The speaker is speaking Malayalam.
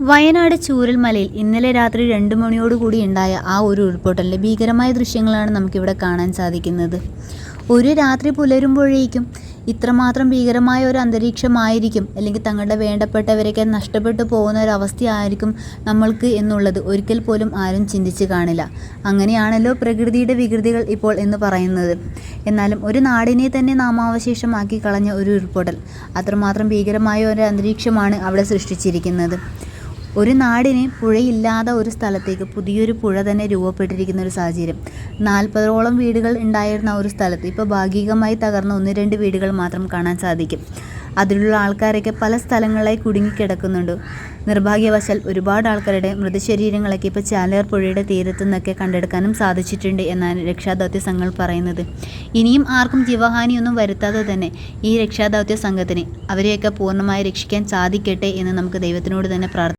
വയനാട് ചൂരൽമലയിൽ ഇന്നലെ രാത്രി രണ്ട് മണിയോടുകൂടി ഉണ്ടായ ആ ഒരു ഉരുൾപൊട്ടലിന്റെ ഭീകരമായ ദൃശ്യങ്ങളാണ് നമുക്കിവിടെ കാണാൻ സാധിക്കുന്നത്. ഒരു രാത്രി പുലരുമ്പോഴേക്കും ഇത്രമാത്രം ഭീകരമായ ഒരു അന്തരീക്ഷമായിരിക്കും അല്ലെങ്കിൽ തങ്ങളുടെ വേണ്ടപ്പെട്ടവരൊക്കെ നഷ്ടപ്പെട്ടു പോകുന്ന ഒരു അവസ്ഥയായിരിക്കും നമ്മൾക്ക് എന്നുള്ളത് ഒരിക്കൽ പോലും ആരും ചിന്തിച്ച് കാണില്ല. അങ്ങനെയാണല്ലോ പ്രകൃതിയുടെ വികൃതികൾ ഇപ്പോൾ എന്ന് പറയുന്നത്. എന്നാലും ഒരു നാടിനെ തന്നെ നാമാവശേഷമാക്കി കളഞ്ഞ ഒരു ഉരുൾപൊട്ടൽ. അത്രമാത്രം ഭീകരമായ ഒരു അന്തരീക്ഷമാണ് അവിടെ സൃഷ്ടിച്ചിരിക്കുന്നത്. ഒരു നാടിന് പുഴയില്ലാത്ത ഒരു സ്ഥലത്തേക്ക് പുതിയൊരു പുഴ തന്നെ രൂപപ്പെട്ടിരിക്കുന്ന ഒരു സാഹചര്യം. നാൽപ്പതോളം വീടുകൾ ഉണ്ടായിരുന്ന ഒരു സ്ഥലത്ത് ഇപ്പോൾ ഭാഗികമായി തകർന്ന ഒന്ന് രണ്ട് വീടുകൾ മാത്രം കാണാൻ സാധിക്കും. അതിലുള്ള ആൾക്കാരൊക്കെ പല സ്ഥലങ്ങളിലായി കുടുങ്ങിക്കിടക്കുന്നുണ്ട്. നിർഭാഗ്യവശാൽ ഒരുപാട് ആൾക്കാരുടെ മൃതശരീരങ്ങളൊക്കെ ഇപ്പോൾ ചാലയാർ പുഴയുടെ തീരത്തു നിന്നൊക്കെ കണ്ടെടുക്കാനും സാധിച്ചിട്ടുണ്ട് എന്നാണ് രക്ഷാദൗത്യ സംഘങ്ങൾ പറയുന്നത്. ഇനിയും ആർക്കും ജീവഹാനിയൊന്നും വരുത്താതെ തന്നെ ഈ രക്ഷാദൗത്യ സംഘത്തിന് അവരെയൊക്കെ പൂർണമായി രക്ഷിക്കാൻ സാധിക്കട്ടെ എന്ന് നമുക്ക് ദൈവത്തിനോട് തന്നെ പ്രാർത്ഥിക്കാം.